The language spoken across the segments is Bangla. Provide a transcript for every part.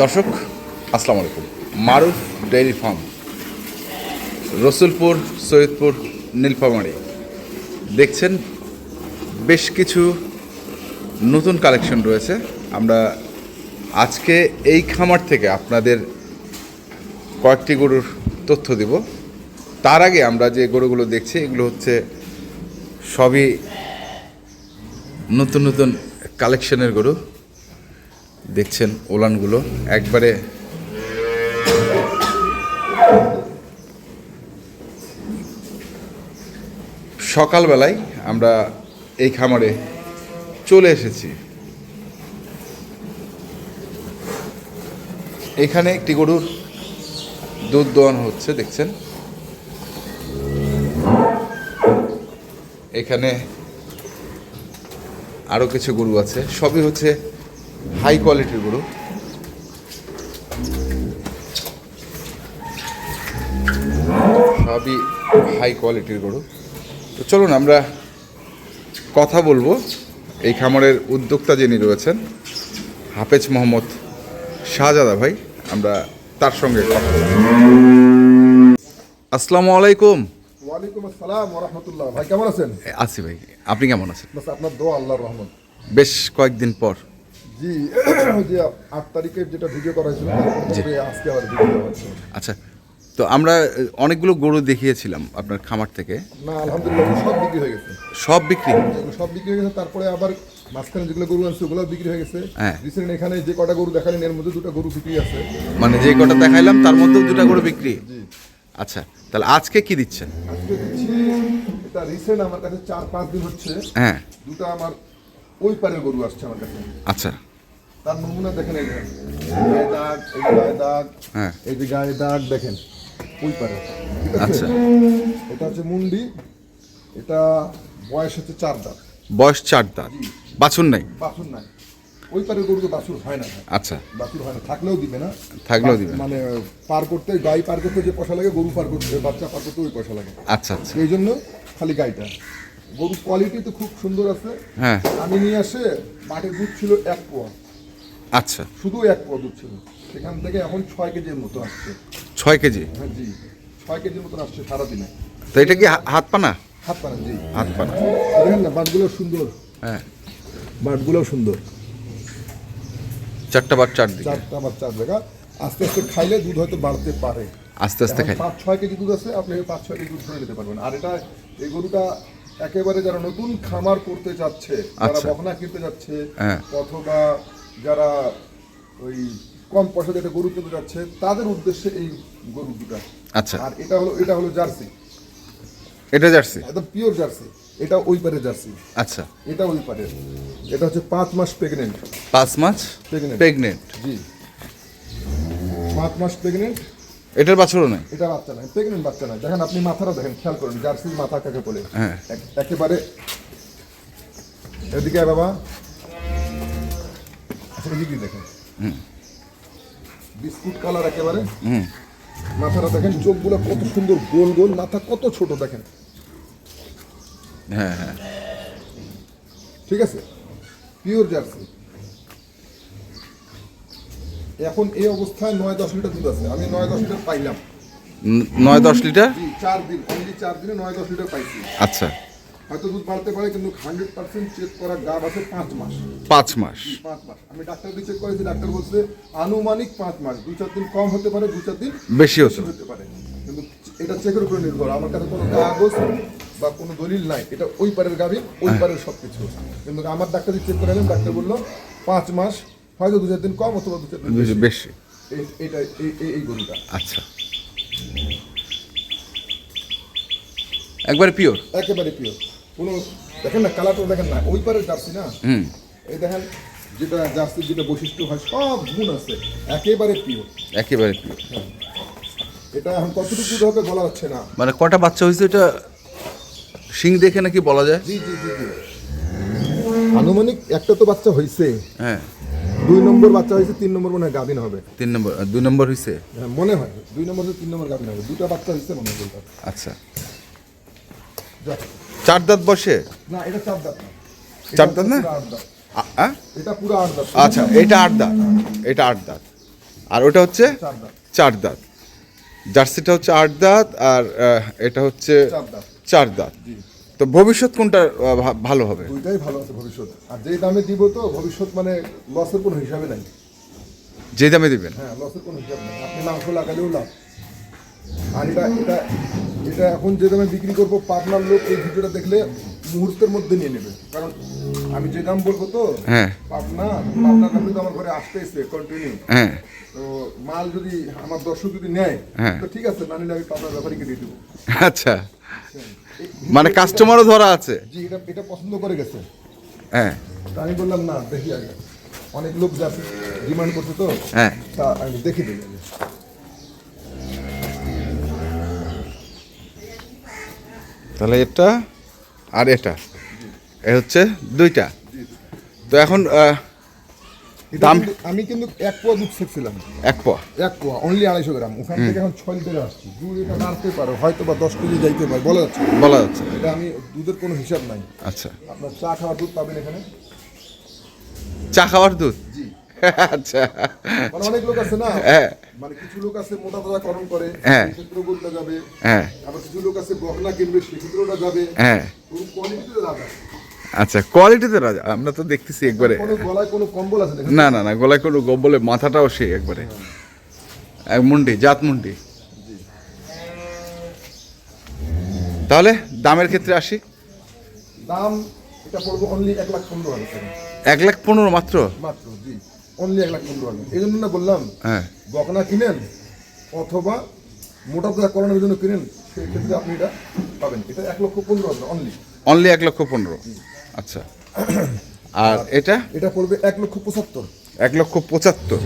দর্শক, আসসালামু আলাইকুম। Maruf dairy farm, Rasulpur, Saidpur, Nilphamari. দেখছেন, বেশ কিছু নতুন কালেকশন রয়েছে। আমরা আজকে এই খামার থেকে আপনাদের কয়েকটি গরুর তথ্য দিব। তার আগে আমরা যে গরুগুলো দেখছি, এগুলো হচ্ছে সবই নতুন নতুন কালেকশনের গরু। দেখছেন ওলানগুলো। একবারে সকালবেলায় আমরা এই খামারে চলে এসেছি। এখানে একটি গরুর দুধ দোয়ানো হচ্ছে, দেখছেন? এখানে আরও কিছু গরু আছে। সবই হচ্ছে হাই কোয়ালিটির গরু। সবই হাই কোয়ালিটির গরু। তো চলুন আমরা কথা বলব এই খামারের উদ্যোক্তা যিনি রয়েছেন হাফেজ মোহাম্মদ শাহজাদা ভাই। আমরা তার সঙ্গে কথা আসসালামু আলাইকুম। ওয়ালাইকুম আসসালাম ভাই কেমন আছেন? আছি ভাই। আপনি কেমন আছেন? আপনার দোয়া আল্লাহর রহমত। বেশ কয়েকদিন পর। জি যে আট তারিখের যেটা ভিডিও করা হয়েছিল আজকে আবার ভিডিও আচ্ছা তো আমরা অনেকগুলো গরু দেখিয়েছিলাম আপনার খামার থেকে। না আলহামদুলিল্লাহ সব বিক্রি হয়ে গেছে। সব বিক্রি? সব বিক্রি হয়ে গেছে তারপরে আবার মাঝখানে যেগুলো গরু আনছে ওগুলো বিক্রি হয়ে গেছে। হ্যাঁ। রিসেন্ট এখানে যে কটা গরু দেখালেন এর মধ্যে দুটো গরু বিক্রি আছে। মানে যে কটা দেখাইলাম তার মধ্যেও দুটা গরু বিক্রি? আচ্ছা তাহলে আজকে কি দিচ্ছেন? আজকে দিচ্ছি এটা রিসেন্ট আমার কাছে চার পাঁচ দিন হচ্ছে। হ্যাঁ। দুটো আমার ওই পারের গরু আসছে আমার কাছে। আচ্ছা তার নমুনা দেখেন এই দাগ এই গায়ে দাগ হ্যাঁ। এই যে গায়ে দাগ দেখেন। ওই পারে। আচ্ছা। এটা হচ্ছে মুন্ডি। এটা বয়স হচ্ছে চার দাঁত। বয়স চার দাঁত। বাছুর নাই? বাছুর নাই। ওই পারের গরু তো বাছুর হয় না। আচ্ছা। বাছুর হয় না। থাকলেও দিবে না। থাকলেও দিবে মানে পার করতে গাই পার করতে যে পয়সা লাগে গরু পার করতে বাচ্চা পার করতে ওই পয়সা লাগে। আচ্ছা আচ্ছা। এই জন্য খালি গাইটা। গরুর কোয়ালিটি তো খুব সুন্দর আছে। হ্যাঁ। আমি নিয়ে আসে মাঠের দুধ ছিল এক পোয়া। আচ্ছা। শুধু এক পোয়া ছিল। সেখান থেকে এখন ছয় কেজির মতো আসছে। ছয় কেজি? হ্যাঁ জি। ছয় কেজির মতন আসছে সারাদিনে। তো এটা কি হাত পানা? হাত পানা জি। হাত পানা। দেখেন না বাটগুলো সুন্দর। হ্যাঁ। বাটগুলো সুন্দর। চারটা বার চারদিকে? চারটা বা চার জায়গা আস্তে আস্তে খাইলে দুধ হয়তো বাড়তে পারে। আস্তে আস্তে খাই। পাঁচ ছয় কেজি দুধ আছে আপনি পাঁচ ছয় কেজি দুধ ধরে নিতে পারবেন। আর এটা এই গরুটা একেবারে যারা নতুন খামার করতে যাচ্ছে যারা আচ্ছা। বকনা কিনতে যাচ্ছে হ্যাঁ। অথবা যারা ওই কম পয়সা দিয়ে গরু কিনতে যাচ্ছে তাদের উদ্দেশ্যে এই গরু দুটা। আচ্ছা। আর এটা হলো এটা হলো জার্সি। এটা জার্সি? একদম পিওর জার্সি। এটা ওই পারে জার্সি। আচ্ছা। এটা ওই পারে। এটা হচ্ছে পাঁচ মাস প্রেগনেন্ট পাঁচ মাস Pregnant. প্রেগনেন্ট জি। পাঁচ মাস প্রেগনেন্ট এটার বাছুরও নাই? এটা বাচ্চা নয় প্রেগনেন্ট বাচ্চা নয় দেখেন আপনি মাথাটা দেখেন খেয়াল করেন জার্সির মাথা কাকে বলে? হ্যাঁ। এক- একেবারে এদিকে বাবা। দেখেন? বিস্কুট কালার একেবারে। হুম। মাথাটা দেখেন চোখগুলো কত সুন্দর গোল গোল মাথা কত ছোট দেখেন। হ্যাঁ হ্যাঁ। ঠিক আছে? পিওর জার্সি এখন এই অবস্থায় নয় দশ লিটার দুধ আছে। আমি নয় দশ লিটার পাইলাম। নয় দশ লিটার? চার দিন অনলি চার দিনে নয় দশ লিটার পাইছি। আচ্ছা। হয়তো দুধ বাড়তে পারে কিন্তু হান্ড্রেড পার্সেন্ট চেক করা গাব আছে পাঁচ মাস। পাঁচ মাস। পাঁচ মাস। আমি ডাক্তার দিয়ে চেক করেছি ডাক্তার বলছে আনুমানিক পাঁচ মাস দু চার দিন কম হতে পারে দু চার দিন বেশি হতো পারে। কিন্তু এটা চেকের উপরে নির্ভর। আমার কাছে কোনো কাগজ বা কোনো দলিল নাই। এটা ওই পারের গাভী ওই পারের সব কিছু কিন্তু আমার ডাক্তার দিয়ে চেক করে এলাম ডাক্তার বলল পাঁচ মাস হয়তো দু চার দিন কম অথবা দু চার দিন বেশি। এই- এই গরুটা। আচ্ছা। একবারে পিওর একেবারে পিওর কোনো দেখেন না কালারটা দেখেন না ওই পারের জার্সি না? হুম। এই দেখেন যেটা জার্সির যেটা বৈশিষ্ট্য হয় সব গুণ আছে একেবারে পিওর একেবারে পিওর এটা এখন কতটুকু দুধ হবে বলা যাচ্ছে না। মানে কটা বাচ্চা হয়েছে এটা শিং দেখে নাকি বলা যায়? জি জি জি জি। আনুমানিক একটা তো বাচ্চা হয়েছে হ্যাঁ। দুই নম্বর বাচ্চা হয়েছে তিন নম্বর মনে হয় গাভিন হবে। তিন নম্বর দুই নম্বর হয়েছে হ্যাঁ মনে হয় দুই নম্বর তিন নম্বর গাভিন হবে। দুটা বাচ্চা হয়েছে মনে হয় আচ্ছা। যাক। চার দাঁত বসে? না এটা চার দাঁত চার দাঁত না? এটা পুরো আট দাঁত। আচ্ছা এটা আট দাঁত। এটা আট দাঁত। আর ওটা হচ্ছে? চার দাঁত। জার্সিটা হচ্ছে আট দাঁত আর এটা হচ্ছে চার দাঁত। তো ভবিষ্যৎ কোনটা ভালো হবে? দুইটাই ভালো আছে ভবিষ্যৎ। আর যেই দামে দিব তো ভবিষ্যৎ মানে লসের কোনো হিসাবে নাই। যে দামে দিবেন? হ্যাঁ লসের কোনো হিসাব নেই। আপনি মাংস লাগালেও লাভ। আর এটা এটা এটা এখন যে দামে বিক্রি করব পাবনার লোক এই ভিডিওটা দেখলে মুহূর্তের মধ্যে নিয়ে নেবে। কারণ আমি যে দাম বলব তো হ্যাঁ। পাবনা পাবনার দাম কিন্তু আমার ঘরে আসতেছে কন্টিনিউ হ্যাঁ। তো মাল যদি আমার দর্শক যদি নেয় হ্যাঁ। তো ঠিক আছে না নিলে আমি পাবনার ব্যাপারীকে দিয়ে দেবো। আচ্ছা। মানে কাস্টমারও ধরা আছে। জি এটা এটা পছন্দ করে গেছে। হ্যাঁ। তা আমি বললাম না দেখি আগে। অনেক লোক যা ডিমান্ড করছে তো। হ্যাঁ। তা আমি দেখে দিই তাহলে এটা আর এটা। এ হচ্ছে দুইটা। তো এখন দাম? আমি কিন্তু এক পোয়া দুধ শেখছিলাম এক পোয়া। এক পোয়া অনলি আড়াইশো গ্রাম। ওখান থেকে এখন ছয় লিটারে আসছি। দুধ এটা নাড়তে পারো হয়তো বা দশ কেজি যাইতে পারে বলা যাচ্ছে বলা যাচ্ছে এটা আমি দুধের কোনো হিসাব নাই। আচ্ছা। আপনার চা খাওয়ার দুধ পাবেন এখানে? চা খাওয়ার দুধ? জি। আচ্ছা। মানে অনেক লোক আছে না? হ্যাঁ। মানে কিছু লোক আছে মোটা তাজা করণ করে হ্যাঁ। সেক্ষেত্রে যাবে। হ্যাঁ। আবার কিছু লোক আছে বকনা কিনবে যাবে। হ্যাঁ। কোয়ালিটিতে আচ্ছা কোয়ালিটিতে রাজা। আমরা তো দেখতেছি একবারে। গলায় কোনো কম্বল আছে না না না গলায় কোনো গব্বলে মাথাটাও সেই একবারে। এক মুন্ডি জাত মুন্ডি। তাহলে দামের ক্ষেত্রে আসি। দাম এটা পড়ব অনলি এক লাখ পনেরো হাজার এক লাখ পনেরো মাত্র? মাত্র জি। অনলি এক লাখ পনেরো হাজার এই জন্য না বললাম হ্যাঁ। বকনা কিনেন অথবা মোটা তাজা করণের জন্য কিনেন সেই ক্ষেত্রে আপনি এটা পাবেন। এটা এক লক্ষ পনেরো হাজার অনলি অনলি এক লক্ষ পনেরো। আচ্ছা। আর এটা? এটা পড়বে এক লক্ষ পঁচাত্তর। এক লক্ষ পঁচাত্তর।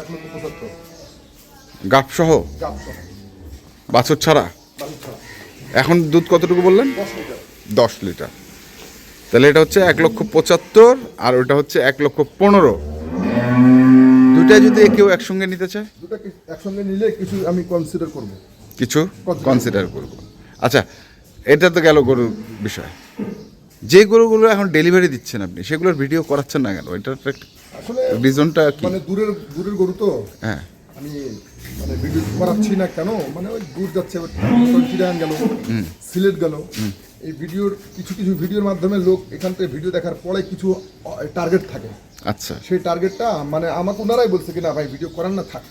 এক লক্ষ পঁচাত্তর। গাপ সহ বাছর ছাড়া? এখন দুধ কতটুকু বললেন? দশ লিটার। তাহলে এটা হচ্ছে এক লক্ষ পঁচাত্তর আর ওটা হচ্ছে এক লক্ষ পনেরো। দুইটা যদি কেউ একসঙ্গে নিতে চায়? দুটা একসঙ্গে নিলে কিছু আমি কনসিডার করব। কিছু কনসিডার করব। আচ্ছা এটা তো গেল গরুর বিষয়। যে গরুগুলো এখন ডেলিভারি দিচ্ছেন আপনি সেগুলোর ভিডিও করাচ্ছেন না কেন? এটার আসলে রিজনটা কি? মানে দূরের দূরের গরু তো। হ্যাঁ। আমি মানে ভিডিও করাচ্ছি না কেন? মানে ওই দূর যাচ্ছে গেল সিলেট গেল। এই ভিডিওর কিছু কিছু ভিডিওর মাধ্যমে লোক এখান থেকে ভিডিও দেখার পরে কিছু টার্গেট থাকে। আচ্ছা। সেই টার্গেটটা মানে আমাকে ওনারাই বলছে কি না ভাই ভিডিও করার না থাক।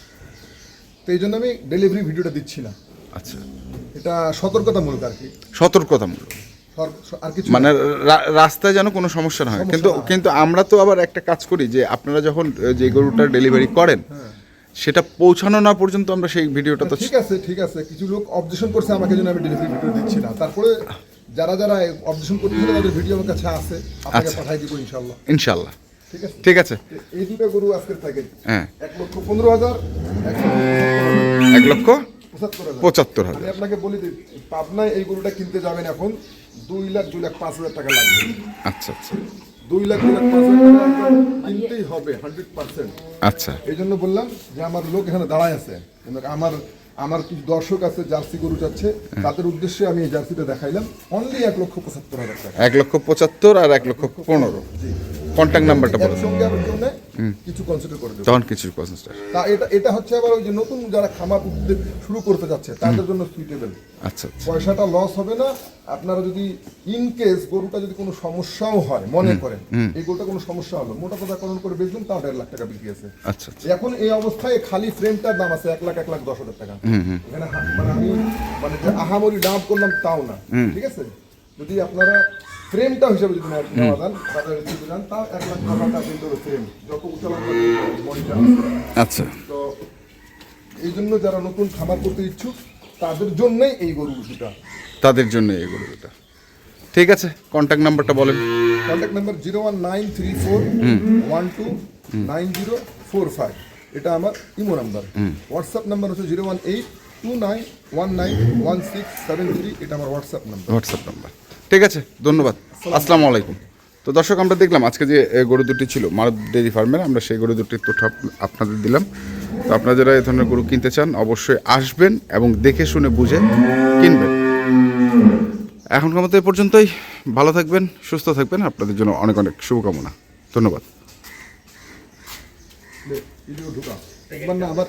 তো এই জন্য আমি ডেলিভারি ভিডিওটা দিচ্ছি না। আচ্ছা। এটা সতর্কতামূলক আর কি। সতর্কতামূলক। আর কিছু মানে রাস্তায় যেন কোনো সমস্যা না হয়। কিন্তু কিন্তু আমরা তো আবার একটা কাজ করি যে আপনারা যখন যে গরুটা ডেলিভারি করেন হ্যাঁ। সেটা পৌঁছানো না পর্যন্ত আমরা সেই ভিডিওটা তো ঠিক আছে ঠিক আছে। কিছু লোক অবজেকশন করছে আমাকে যেন আমি ডেলিভারি ভিডিও দিচ্ছি না। তারপরে যারা যারা অবজেকশন করতেছে তাদের ভিডিও আমার কাছে আছে আপনাকে আচ্ছা। পাঠাই দিব ইনশাল্লাহ ইনশাল্লাহ ঠিক আছে? ঠিক আছে। এই দুটো গরু আজকের থাকে হ্যাঁ। এক লক্ষ পনেরো হাজার এক লক্ষ পঁচাত্তর হাজার। আমি আপনাকে বলি দিই, পাবনায় এই গরুটা কিনতে যাবেন এখন দুই লাখ দুই লাখ পাঁচ হাজার টাকা লাগবে। আচ্ছা আচ্ছা। দুই লাখ দুই লাখ পাঁচ হাজার টাকা কিনতেই হবে হান্ড্রেড পার্সেন্ট আচ্ছা। এই জন্য বললাম যে আমার লোক এখানে দাঁড়ায় আছে। আমার আমার কিছু দর্শক আছে জার্সি গরু যাচ্ছে তাদের উদ্দেশ্যে আমি এই জার্সিটা দেখাইলাম। অনলি এক লক্ষ পঁচাত্তর হাজার টাকা। এক লক্ষ পঁচাত্তর আর এক লক্ষ পনেরো। কন্ট্যাক্ট নাম্বারটা আমার জন্য কিছু কনসিডার করে দেবো। তখন কিছু কনসেন্টার তা এটা এটা হচ্ছে আবার ওই যে নতুন যারা খামার উদ্যোগ শুরু করতে যাচ্ছে তাদের জন্য সুইটেবল আচ্ছা আচ্ছা। পয়সাটা লস হবে না। আপনারা যদি ইন কেস গরুটা যদি কোনো সমস্যাও হয় মনে করেন এই গরুটা কোনো সমস্যা হলো মোটা কথাকরণ করে বেচবেন তাও দেড় লাখ টাকা বিক্রি আছে। আচ্ছা আচ্ছা। এখন এই অবস্থায় খালি ফ্রেমটার দাম আছে এক লাখ এক লাখ দশ হাজার টাকা। এখানে মানে আমি মানে যে আহামরি দাম করলাম তাও না। ঠিক আছে? যদি আপনারা ফ্রেমটা হিসাবে যদি নেওয়া- যান বাজারে যদি যান তাও এক লাখ টাকা টাকা কিন্তু ফ্রেম যত উঁচা মনিটা আচ্ছা। তো এই জন্য যারা নতুন খামার করতে ইচ্ছুক তাদের জন্যই এই গরু দুটা তাদের জন্য এগুলো এটা। ঠিক আছে কন্ট্যাক্ট নাম্বারটা বলেন। Contact number zero one nine three four one two nine zero four five এটা আমার ইমো নাম্বার। হোয়াটসঅ্যাপ নাম্বার হচ্ছে zero one eight two nine one nine one six seven three এটা আমার হোয়াটসঅ্যাপ নাম্বার হোয়াটসঅ্যাপ নাম্বার ঠিক আছে, ধন্যবাদ। আসসালামু আলাইকুম। তো দর্শক, আমরা দেখলাম আজকে যে গরু দুটি ছিল মারুদ ডেয়ারি ফার্মের আমরা সেই গরু দুটির তথ্য আপনাদের দিলাম। তো আপনারা যারা এই ধরনের গরু কিনতে চান, অবশ্যই আসবেন এবং দেখে শুনে বুঝে কিনবেন। এখনকার মতো এ পর্যন্তই। ভালো থাকবেন, সুস্থ থাকবেন, আপনাদের জন্য অনেক অনেক শুভকামনা। ধন্যবাদ। আবার